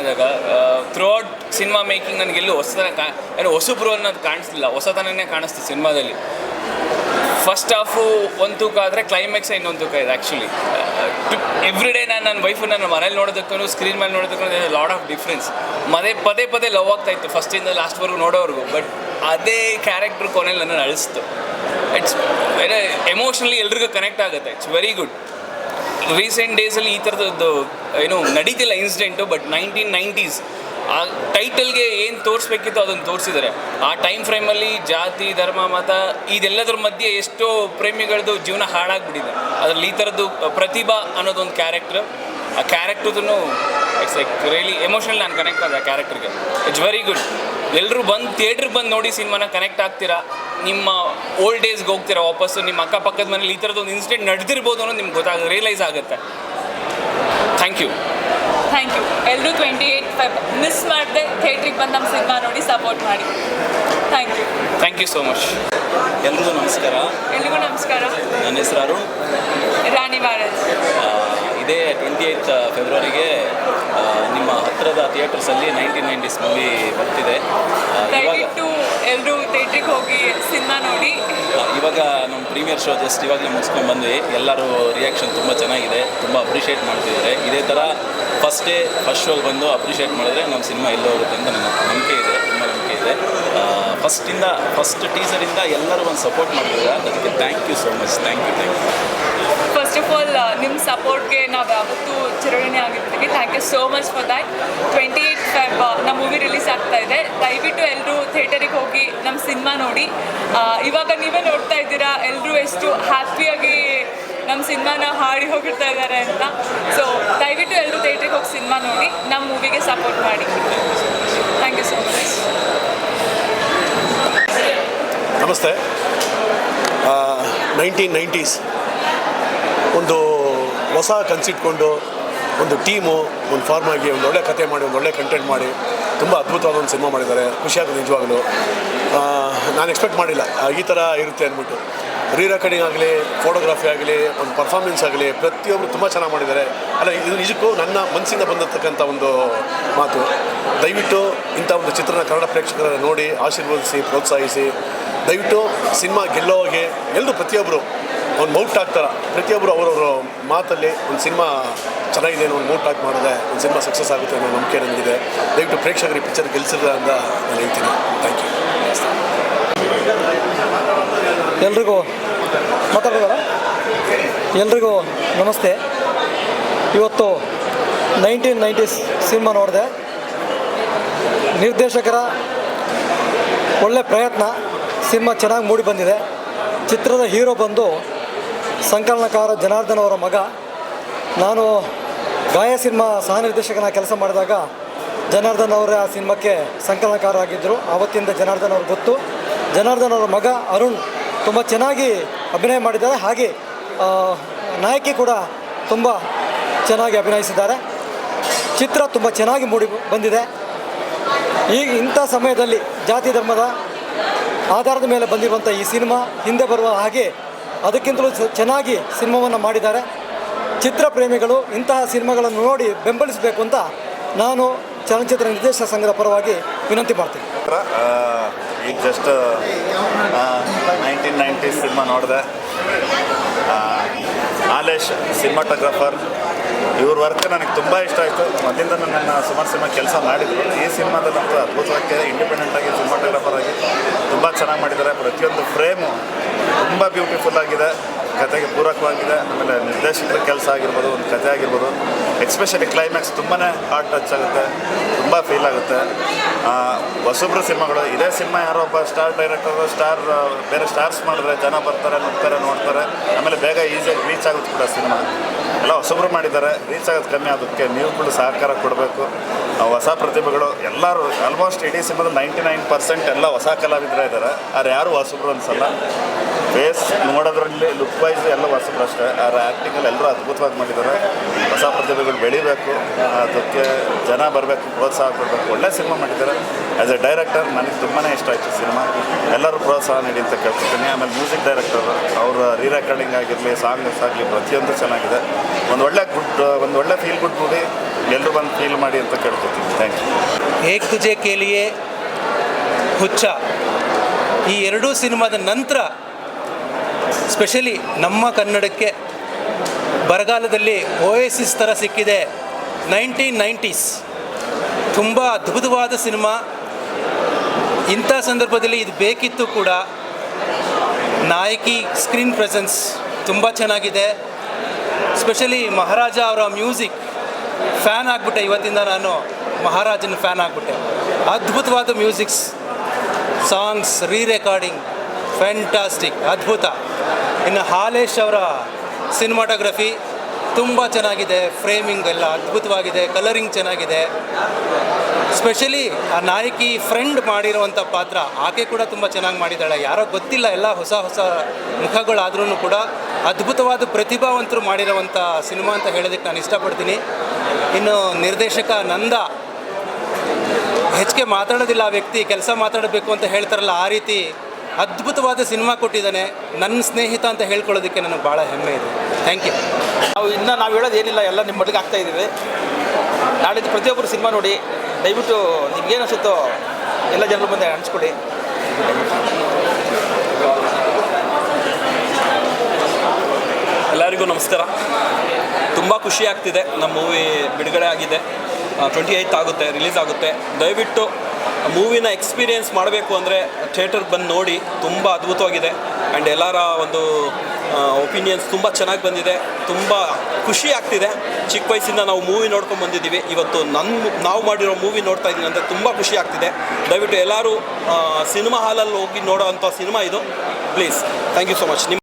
ಆದಾಗ throughout cinema making ನನಗೆಲ್ಲೂ ಹೊಸತನ ಕಾ ಏನು ಹೊಸಬ್ರು ಅನ್ನೋದು ಕಾಣಿಸ್ತಿಲ್ಲ, ಹೊಸತನನೇ ಕಾಣಿಸ್ತು ಸಿನಿಮಾದಲ್ಲಿ ಫಸ್ಟ್ ಹಾಫು ಒಂದು ತೂಕ ಆದರೆ ಕ್ಲೈಮ್ಯಾಕ್ಸ್ ಇನ್ನೊಂದು ತೂಕ ಇದೆ ಆ್ಯಕ್ಚುಲಿ ಎವ್ರಿ ಡೇ ನಾನು ನನ್ನ ವೈಫು ನನ್ನ ಮನೇಲಿ ನೋಡೋದಕ್ಕೂ ಸ್ಕ್ರೀನ್ ಮೇಲೆ ನೋಡೋದಕ್ಕೂ ಲಾಟ್ ಆಫ್ ಡಿಫ್ರೆನ್ಸ್ ಮದೇ ಪದೇ ಪದೇ ಲವ್ ಆಗ್ತಾ ಇತ್ತು ಫಸ್ಟಿಂದ ಲಾಸ್ಟ್ವರೆಗೂ ನೋಡೋವರೆಗೂ ಬಟ್ ಅದೇ ಕ್ಯಾರೆಕ್ಟ್ರ್ ಕೊನೆಯಲ್ಲಿ ನನ್ನ ಅಳಿಸ್ತು. ಇಟ್ಸ್ ಎಮೋಷ್ನಲಿ ಎಲ್ರಿಗೂ ಕನೆಕ್ಟ್ ಆಗುತ್ತೆ ಇಟ್ಸ್ ವೆರಿ ಗುಡ್ ರೀಸೆಂಟ್ ಡೇಸಲ್ಲಿ ಈ ಥರದ್ದು ಏನು ನಡೀತಿಲ್ಲ ಇನ್ಸಿಡೆಂಟು ಬಟ್ ನೈನ್ಟೀನ್ ನೈಂಟೀಸ್ ಆ ಟೈಟಲ್ಗೆ ಏನು ತೋರಿಸ್ಬೇಕಿತ್ತು ಅದನ್ನು ತೋರಿಸಿದ್ದಾರೆ. ಆ ಟೈಮ್ ಫ್ರೇಮಲ್ಲಿ ಜಾತಿ, ಧರ್ಮ, ಮತ ಇದೆಲ್ಲದ್ರ ಮಧ್ಯೆ ಎಷ್ಟೋ ಪ್ರೇಮಿಗಳದ್ದು ಜೀವನ ಹಾಳಾಗ್ಬಿಟ್ಟಿದೆ. ಅದರಲ್ಲಿ ಈ ಥರದ್ದು ಪ್ರತಿಭಾ ಅನ್ನೋದೊಂದು ಕ್ಯಾರೆಕ್ಟ್ರ್ ಆ ಕ್ಯಾರೆಕ್ಟರ್ದು ಇಟ್ಸ್ ಲೈಕ್ ರಿಯಲಿ ಎಮೋಷನಲ್ ನಾನು ಕನೆಕ್ಟ್ ಆದ ಕ್ಯಾರೆಕ್ಟರ್ಗೆ ಇಟ್ಸ್ ವೆರಿ ಗುಡ್ ಎಲ್ಲರೂ ಬಂದು ಥಿಯೇಟ್ರಿಗೆ ಬಂದು ನೋಡಿ ಸಿನಿಮಾನ ಕನೆಕ್ಟ್ ಆಗ್ತೀರಾ? ನಿಮ್ಮ ಓಲ್ಡ್ ಡೇಸ್ಗೆ ಹೋಗ್ತೀರಾ ವಾಪಸ್ಸು ನಿಮ್ಮ ಅಕ್ಕಪಕ್ಕದ ಮನೇಲಿ ಈ ಥರದ್ದು ಒಂದು ಇನ್ಸಿಡೆಂಟ್ ನಡೆದಿರ್ಬೋದು ಅನ್ನೋದು ನಿಮ್ಗೆ ಗೊತ್ತಾಗ ರಿಯಲೈಸ್ ಆಗುತ್ತೆ. ಥ್ಯಾಂಕ್ ಯು ಥ್ಯಾಂಕ್ ಯು ಎಲ್ಲರೂ ಟ್ವೆಂಟಿ ಏಯ್ಟ್ ಫೈವ್ ಮಿಸ್ ಮಾಡಿದೆ ಥಿಯೇಟ್ರಿಗೆ ಬಂದು ನಮ್ಮ ಸಿನಿಮಾ ನೋಡಿ ಸಪೋರ್ಟ್ ಮಾಡಿ. Thank you thank you so much ಎಲ್ರಿಗೂ ನಮಸ್ಕಾರ. ಎಲ್ರಿಗೂ ನಮಸ್ಕಾರ. ನನ್ನ ಹೆಸರು ಅರುಣ್. ರಾಣಿ ಮಹಾರಾಜ್ ಇದೇ ಟ್ವೆಂಟಿ ಏಯ್ತ್ ಫೆಬ್ರವರಿಗೆ ನಿಮ್ಮ ಹತ್ತಿರದ ಥಿಯೇಟರ್ಸಲ್ಲಿ ನೈನ್ಟೀನ್ ನೈಂಟೀಸ್ ಮೂವಿ ಬರ್ತಿದೆ. ಇವಾಗ ದಯವಿಟ್ಟು ಎಲ್ಲರೂ ಥಿಯೇಟ್ರಿಗೆ ಹೋಗಿ ಸಿನಿಮಾ ನೋಡಿ. ಇವಾಗ ನಮ್ಮ ಪ್ರೀಮಿಯರ್ ಶೋ ಜಸ್ಟ್ ಇವಾಗಲೇ ಮುಗಿಸ್ಕೊಂಡು ಬಂದ್ವಿ. ಎಲ್ಲರೂ ರಿಯಾಕ್ಷನ್ ತುಂಬ ಚೆನ್ನಾಗಿದೆ. ತುಂಬ ಅಪ್ರಿಷಿಯೇಟ್ ಮಾಡ್ತಿದ್ದಾರೆ. ಇದೇ ಥರ ಫಸ್ಟ್ ಫಸ್ಟ್ ಶೋಗೆ ಬಂದು ಅಪ್ರಿಷಿಯೇಟ್ ಮಾಡಿದ್ರೆ ನಮ್ಮ ಸಿನಿಮಾ ಎಲ್ಲೋ ಹೋಗುತ್ತೆ ಅಂತ ನನ್ನ ನಂಬಿಕೆ ಇದೆ, ತುಂಬ ನಂಬಿಕೆ ಇದೆ. ಫಸ್ಟಿಂದ ಫಸ್ಟ್ ಟೀಸರಿಂದ ಎಲ್ಲರೂ ಒಂದು ಸಪೋರ್ಟ್ ಮಾಡಿದ್ರೆ ಅದಕ್ಕೆ thank you so much thank you thank you first of all ನಿಮ್ಮ ಸಪೋರ್ಟ್ಗೆ ನಾವು ಯಾವತ್ತೂ ಚಿರಋಣಿ ಆಗಿರ್ತೀವಿ. Thank you so much for that twenty eight Feb ನಮ್ಮ ಮೂವಿ ರಿಲೀಸ್ ಆಗ್ತಾ ಇದೆ. ದಯವಿಟ್ಟು ಎಲ್ಲರೂ ಥಿಯೇಟರಿಗೆ ಹೋಗಿ ನಮ್ಮ ಸಿನಿಮಾ ನೋಡಿ. ಇವಾಗ ನೀವೇ ನೋಡ್ತಾ ಇದ್ದೀರಾ? ಎಲ್ಲರೂ ಎಷ್ಟು ಹ್ಯಾಪಿಯಾಗಿ ನಮ್ಮ ಸಿನಿಮಾನ ಹಾಡಿ ಹೋಗಿರ್ತಾ ಇದ್ದಾರೆ ಅಂತ ಸೊ ದಯವಿಟ್ಟು ಎಲ್ಲರೂ ಥಿಯೇಟ್ರಿಗೆ ಹೋಗಿ ಸಿನಿಮಾ ನೋಡಿ ನಮ್ಮ ಮೂವಿಗೆ ಸಪೋರ್ಟ್ ಮಾಡಿ. ಥ್ಯಾಂಕ್ ಯು ಸೋ ಮಚ್ ನಮಸ್ತೆ. ನೈನ್ಟೀನ್ ನೈಂಟೀಸ್ ಒಂದು ಹೊಸ ಕನ್ಸಿಟ್ಕೊಂಡು ಒಂದು ಟೀಮು ಒಂದು ಫಾರ್ಮ್ ಆಗಿ ಒಂದು ಒಳ್ಳೆ ಕತೆ ಮಾಡಿ, ಒಂದು ಒಳ್ಳೆ ಕಂಟೆಂಟ್ ಮಾಡಿ. ತುಂಬ ಅದ್ಭುತವಾದ ಒಂದು ಸಿನಿಮಾ ಮಾಡಿದ್ದಾರೆ. ಖುಷಿಯಾಗುತ್ತೆ ನಿಜವಾಗಲೂ. ನಾನು ಎಕ್ಸ್ಪೆಕ್ಟ್ ಮಾಡಿಲ್ಲ. ಈ ಥರ ಇರುತ್ತೆ ಅಂದ್ಬಿಟ್ಟು. ರೀ ರೆಕಾರ್ಡಿಂಗ್ ಆಗಲಿ ಫೋಟೋಗ್ರಫಿ ಆಗಲಿ, ಒಂದು ಪರ್ಫಾರ್ಮೆನ್ಸ್ ಆಗಲಿ ಪ್ರತಿಯೊಬ್ಬರು ತುಂಬ ಚೆನ್ನಾಗಿ ಮಾಡಿದ್ದಾರೆ. ಅಲ್ಲ, ಇದು ನಿಜಕ್ಕೂ ನನ್ನ ಮನಸ್ಸಿಂದ ಬಂದಿರತಕ್ಕಂಥ ಒಂದು ಮಾತು. ದಯವಿಟ್ಟು ಇಂಥ ಒಂದು ಚಿತ್ರನ ಕನ್ನಡ ಪ್ರೇಕ್ಷಕರ ನೋಡಿ, ಆಶೀರ್ವದಿಸಿ, ಪ್ರೋತ್ಸಾಹಿಸಿ. ದಯವಿಟ್ಟು ಸಿನಿಮಾ ಗೆಲ್ಲೋಗೆ ಎಲ್ಲರೂ ಪ್ರತಿಯೊಬ್ಬರು ಒಂದು ಮೌಟ್ ಆಗ್ತಾರೆ ಪ್ರತಿಯೊಬ್ಬರು ಅವರವ್ರ ಮಾತಲ್ಲಿ ಒಂದು ಸಿನಿಮಾ ಚೆನ್ನಾಗಿದೆ ಒಂದು ಮೌಟ್ ಆಗಿ ಮಾಡಿದೆ ಒಂದು ಸಿನಿಮಾ ಸಕ್ಸಸ್ ಆಗುತ್ತೆ ಅನ್ನೋ ನಂಬಿಕೆ ನನಗಿದೆ. ದಯವಿಟ್ಟು ಪ್ರೇಕ್ಷಕರಿಗೆ ಪಿಕ್ಚರ್ ಗೆಲ್ಸಿದ್ರೆ ಅಂತ ನಾನು ಹೇಳ್ತೀನಿ. ಥ್ಯಾಂಕ್ ಯು ಎಲ್ರಿಗೂ ಮಾತಾಡೋದಲ್ಲ ಎಲ್ರಿಗೂ ನಮಸ್ತೆ. ಇವತ್ತು ನೈನ್ಟೀನ್ ನೈಂಟೀಸ್ ಸಿನಿಮಾ ನೋಡಿದೆ. ನಿರ್ದೇಶಕರ ಒಳ್ಳೆ ಪ್ರಯತ್ನ ಸಿನಿಮಾ ಚೆನ್ನಾಗಿ ಮೂಡಿ ಬಂದಿದೆ. ಚಿತ್ರದ ಹೀರೋ ಬಂದು ಸಂಕಲನಕಾರ ಜನಾರ್ದನ್ ಅವರ ಮಗ. ನಾನು ಗಾಯ ಸಿನಿಮಾ ಸಹ ನಿರ್ದೇಶಕನ ಕೆಲಸ ಮಾಡಿದಾಗ ಜನಾರ್ದನ್ ಅವರ ಆ ಸಿನಿಮಾಕ್ಕೆ ಸಂಕಲನಕಾರ ಆಗಿದ್ದರು ಆವತ್ತಿಂದ ಜನಾರ್ದನ್ ಅವ್ರಿಗೆ ಗೊತ್ತು. ಜನಾರ್ದನ್ ಅವರ ಮಗ ಅರುಣ್ ತುಂಬ ಚೆನ್ನಾಗಿ ಅಭಿನಯ ಮಾಡಿದ್ದಾರೆ. ಹಾಗೆ ನಾಯಕಿ ಕೂಡ ತುಂಬ ಚೆನ್ನಾಗಿ ಅಭಿನಯಿಸಿದ್ದಾರೆ. ಚಿತ್ರ ತುಂಬ ಚೆನ್ನಾಗಿ ಮೂಡಿ ಬಂದಿದೆ. ಈಗ ಇಂಥ ಸಮಯದಲ್ಲಿ ಜಾತಿ ಧರ್ಮದ ಆಧಾರದ ಮೇಲೆ ಬಂದಿರುವಂಥ ಈ ಸಿನಿಮಾ ಹಿಂದೆ ಬರುವ ಹಾಗೆ ಅದಕ್ಕಿಂತಲೂ ಚೆನ್ನಾಗಿ ಸಿನಿಮಾವನ್ನು ಮಾಡಿದ್ದಾರೆ. ಚಿತ್ರ ಪ್ರೇಮಿಗಳು ಇಂತಹ ಸಿನಿಮಾಗಳನ್ನು ನೋಡಿ ಬೆಂಬಲಿಸಬೇಕು ಅಂತ ನಾನು ಚಲನಚಿತ್ರ ನಿರ್ದೇಶಕ ಸಂಘದ ಪರವಾಗಿ ವಿನಂತಿ ಮಾಡ್ತೀನಿ. ಈಗ ಜಸ್ಟ್ ನೈನ್ಟೀನ್ ನೈಂಟಿ ಸಿನಿಮಾ ನೋಡಿದೆ. ಆಲೇಶ್ ಸಿನಿಮಾಟೋಗ್ರಾಫರ್. ಇವ್ರ ವರ್ಕ್ ನನಗೆ ತುಂಬ ಇಷ್ಟ ಆಯಿತು. ಮೊದಲಿಂದ ನನ್ನ ಸುಮಾರು ಸಿನಿಮಾ ಕೆಲಸ ಮಾಡಿದ್ರು. ಈ ಸಿನಿಮಾದಲ್ಲಂತೂ ಅದ್ಭುತವಾಗಿ ಇಂಡಿಪೆಂಡೆಂಟಾಗಿ ಸಿನಿಮಾಟೋಗ್ರಾಫರ್ ಆಗಿ ತುಂಬ ಚೆನ್ನಾಗಿ ಮಾಡಿದ್ದಾರೆ. ಪ್ರತಿಯೊಂದು ಫ್ರೇಮು ತುಂಬ ಬ್ಯೂಟಿಫುಲ್ ಆಗಿದೆ. ಕತೆಗೆ ಪೂರಕವಾಗಿದೆ. ಆಮೇಲೆ ನಿರ್ದೇಶಕರ ಕೆಲಸ ಆಗಿರ್ಬೋದು ಒಂದು ಕತೆ ಆಗಿರ್ಬೋದು. ಎಕ್ಸ್ಪೆಷಲಿ ಕ್ಲೈಮ್ಯಾಕ್ಸ್ ತುಂಬಾ ಹಾರ್ಟ್ ಟಚ್ ಆಗುತ್ತೆ. ತುಂಬ ಫೀಲ್ ಆಗುತ್ತೆ. ಆ, ಹೊಸಬ್ರು ಸಿನಿಮಾಗಳು ಇದೇ ಸಿನಿಮಾ ಯಾರೋ ಒಬ್ಬ ಸ್ಟಾರ್ ಡೈರೆಕ್ಟರ್ ಸ್ಟಾರ್ ಬೇರೆ ಸ್ಟಾರ್ಸ್ ಮಾಡಿದ್ರೆ ಜನ ಬರ್ತಾರೆ ನೋಡ್ತಾರೆ ನೋಡ್ತಾರೆ. ಆಮೇಲೆ ಬೇಗ ಈಸಿಯಾಗಿ ರೀಚ್ ಆಗುತ್ತೆ ಕೂಡ ಸಿನಿಮಾ. ಎಲ್ಲ ಹೊಸಬ್ರು ಮಾಡಿದ್ದಾರೆ. ರೀಚ್ ಆಗೋದು ಕಮ್ಮಿ ಅದಕ್ಕೆ ಕೂಡ ಸಹಕಾರ ಕೊಡಬೇಕು. ಹೊಸ ಪ್ರತಿಭೆಗಳು ಎಲ್ಲರೂ ಆಲ್ಮೋಸ್ಟ್ ಇಡೀ ಸಿನಿಮಾದ ನೈಂಟಿ ನೈನ್ ಪರ್ಸೆಂಟ್ ಎಲ್ಲ ಹೊಸ ಕಲಾವಿದರೇ ಇದ್ದಾರೆ ಆದ್ರೆ ಯಾರು ಹೊಸಬ್ರು ಅನ್ಸಲ್ಲ. ಫೇಸ್ ನೋಡೋದ್ರಲ್ಲಿ ಲುಕ್ ವೈಸ್ ಎಲ್ಲ ಹೊಸಬ್ರು ಅಷ್ಟೇ. ಆದ್ರೆ ಆ್ಯಕ್ಟಿಂಗಲ್ಲಿ ಎಲ್ಲರೂ ಅದ್ಭುತವಾಗಿ ಮಾಡಿದ್ದಾರೆ. ಹೊಸ ಪ್ರತಿಭೆಗಳು ಬೆಳಿಬೇಕು. ಅದಕ್ಕೆ ಜನ ಬರಬೇಕು, ಪ್ರೋತ್ಸಾಹ ಕೊಡಬೇಕು. ಒಳ್ಳೆ ಸಿನಿಮಾ ಮಾಡಿದ್ದಾರೆ. ಆ್ಯಸ್ ಎ ಡೈರೆಕ್ಟರ್ ನನಗೆ ತುಂಬಾ ಇಷ್ಟ ಆಯಿತು ಸಿನಿಮಾ. ಎಲ್ಲರೂ ಪ್ರೋತ್ಸಾಹ ನೀಡಿ ಅಂತ ಕೇಳ್ಕೊತೀನಿ. ಆಮೇಲೆ ಮ್ಯೂಸಿಕ್ ಡೈರೆಕ್ಟರ್ ಅವರ ರೀ ರೆಕಾರ್ಡಿಂಗ್ ಆಗಿರಲಿ ಸಾಂಗ್ಸ್ ಆಗಲಿ ಪ್ರತಿಯೊಂದು ಚೆನ್ನಾಗಿದೆ. ಒಂದು ಒಳ್ಳೆ ಗುಡ್ ಒಂದು ಒಳ್ಳೆ ಫೀಲ್ ಗುಡ್ ಮೂವಿ ಎಲ್ಲರೂ ಬಂದು ಫೀಲ್ ಮಾಡಿ ಅಂತ ಕೇಳ್ಕೊತೀನಿ. ಥ್ಯಾಂಕ್ ಯು ಏಕ್ ತುಜೆ ಕೇಲಿಯೇ ಹುಚ್ಚ. ಈ ಎರಡೂ ಸಿನಿಮಾದ ನಂತರ ಸ್ಪೆಷಲಿ ನಮ್ಮ ಕನ್ನಡಕ್ಕೆ ಬರಗಾಲದಲ್ಲಿ ಓಯಸಿಸ್ ಥರ ಸಿಕ್ಕಿದೆ. ನೈನ್ಟೀನ್ ನೈಂಟೀಸ್ ತುಂಬ ಅದ್ಭುತವಾದ ಸಿನಿಮಾ. ಇಂಥ ಸಂದರ್ಭದಲ್ಲಿ ಇದು ಬೇಕಿತ್ತು ಕೂಡ. ನಾಯಕಿ ಸ್ಕ್ರೀನ್ ಪ್ರೆಸೆನ್ಸ್ ತುಂಬ ಚೆನ್ನಾಗಿದೆ. ಸ್ಪೆಷಲಿ ಮಹಾರಾಜ ಅವರ ಮ್ಯೂಸಿಕ್ ಫ್ಯಾನ್ ಆಗಿಬಿಟ್ಟೆ ಇವತ್ತಿಂದ ನಾನು. ಮಹಾರಾಜನ ಫ್ಯಾನ್ ಆಗಿಬಿಟ್ಟೆ. ಅದ್ಭುತವಾದ musics, songs re recording fantastic, ಅದ್ಭುತ. ಇನ್ನು ಹಾಲೇಶ್ ಅವರ ಸಿನಿಮಾಟೋಗ್ರಫಿ ತುಂಬ ಚೆನ್ನಾಗಿದೆ. ಫ್ರೇಮಿಂಗ್ ಎಲ್ಲ ಅದ್ಭುತವಾಗಿದೆ. ಕಲರಿಂಗ್ ಚೆನ್ನಾಗಿದೆ. ಸ್ಪೆಷಲಿ ಆ ನಾಯಕಿ ಫ್ರೆಂಡ್ ಮಾಡಿರುವಂಥ ಪಾತ್ರ, ಆಕೆ ಕೂಡ ತುಂಬ ಚೆನ್ನಾಗಿ ಮಾಡಿದ್ದಾಳೆ. ಯಾರೋ ಗೊತ್ತಿಲ್ಲ, ಎಲ್ಲ ಹೊಸ ಹೊಸ ಮುಖಗಳಾದ್ರೂ ಕೂಡ ಅದ್ಭುತವಾದ ಪ್ರತಿಭಾವಂತರು ಮಾಡಿರುವಂಥ ಸಿನಿಮಾ ಅಂತ ಹೇಳೋದಕ್ಕೆ ನಾನು ಇಷ್ಟಪಡ್ತೀನಿ. ಇನ್ನು ನಿರ್ದೇಶಕ ನಂದ ಹೆಚ್ಚಿಗೆ ಮಾತಾಡೋದಿಲ್ಲ ಆ ವ್ಯಕ್ತಿ, ಕೆಲಸ ಮಾತಾಡಬೇಕು ಅಂತ ಹೇಳ್ತಾರಲ್ಲ, ಆ ರೀತಿ ಅದ್ಭುತವಾದ ಸಿನಿಮಾ ಕೊಟ್ಟಿದ್ದಾನೆ. ನನ್ನ ಸ್ನೇಹಿತ ಅಂತ ಹೇಳ್ಕೊಳ್ಳೋದಕ್ಕೆ ನನಗೆ ಭಾಳ ಹೆಮ್ಮೆ ಇದೆ. ಥ್ಯಾಂಕ್ ಯು ನಾವು ಇನ್ನು ನಾವು ಹೇಳೋದು ಏನಿಲ್ಲ, ಎಲ್ಲ ನಿಮ್ಮ ಮಟ್ಟಿಗೆ ಆಗ್ತಾ ಇದ್ದೀವಿ. ನಾಳಿದ್ದು ಪ್ರತಿಯೊಬ್ಬರು ಸಿನಿಮಾ ನೋಡಿ ದಯವಿಟ್ಟು ನಿಮ್ಗೇನು ಅನಿಸುತ್ತೋ ಎಲ್ಲ ಜನರ ಮುಂದೆ ಹಂಚ್ಕೊಡಿ ಎಲ್ಲರಿಗೂ ನಮಸ್ಕಾರ. ತುಂಬ ಖುಷಿ ಆಗ್ತಿದೆ. ನಮ್ಮ ಮೂವಿ ಬಿಡುಗಡೆ ಆಗಿದೆ. ಟ್ವೆಂಟಿ ಏಯ್ತ್ ಆಗುತ್ತೆ ರಿಲೀಸ್ ಆಗುತ್ತೆ. ದಯವಿಟ್ಟು ಮೂವಿನ ಎಕ್ಸ್ಪೀರಿಯೆನ್ಸ್ ಮಾಡಬೇಕು ಅಂದರೆ ಥಿಯೇಟರ್ಗೆ ಬಂದು ನೋಡಿ ತುಂಬ ಅದ್ಭುತವಾಗಿದೆ. ಆ್ಯಂಡ್ ಎಲ್ಲರ ಒಂದು ಒಪಿನಿಯನ್ಸ್ ತುಂಬ ಚೆನ್ನಾಗಿ ಬಂದಿದೆ, ತುಂಬ ಖುಷಿ ಆಗ್ತಿದೆ. ಚಿಕ್ಕ ವಯಸ್ಸಿಂದ ನಾವು ಮೂವಿ ನೋಡ್ಕೊಂಡು ಬಂದಿದ್ದೀವಿ. ಇವತ್ತು ನನ್ನ ನಾವು ಮಾಡಿರೋ ಮೂವಿ ನೋಡ್ತಾ ಇದ್ದೀನಿ ಅಂದರೆ ತುಂಬ ಖುಷಿ ಆಗ್ತಿದೆ. ದಯವಿಟ್ಟು ಎಲ್ಲರೂ ಸಿನಿಮಾ ಹಾಲಲ್ಲಿ ಹೋಗಿ ನೋಡೋ ಅಂಥ ಸಿನಿಮಾ ಇದು. Please thank you so much ನಿಮ್ಮ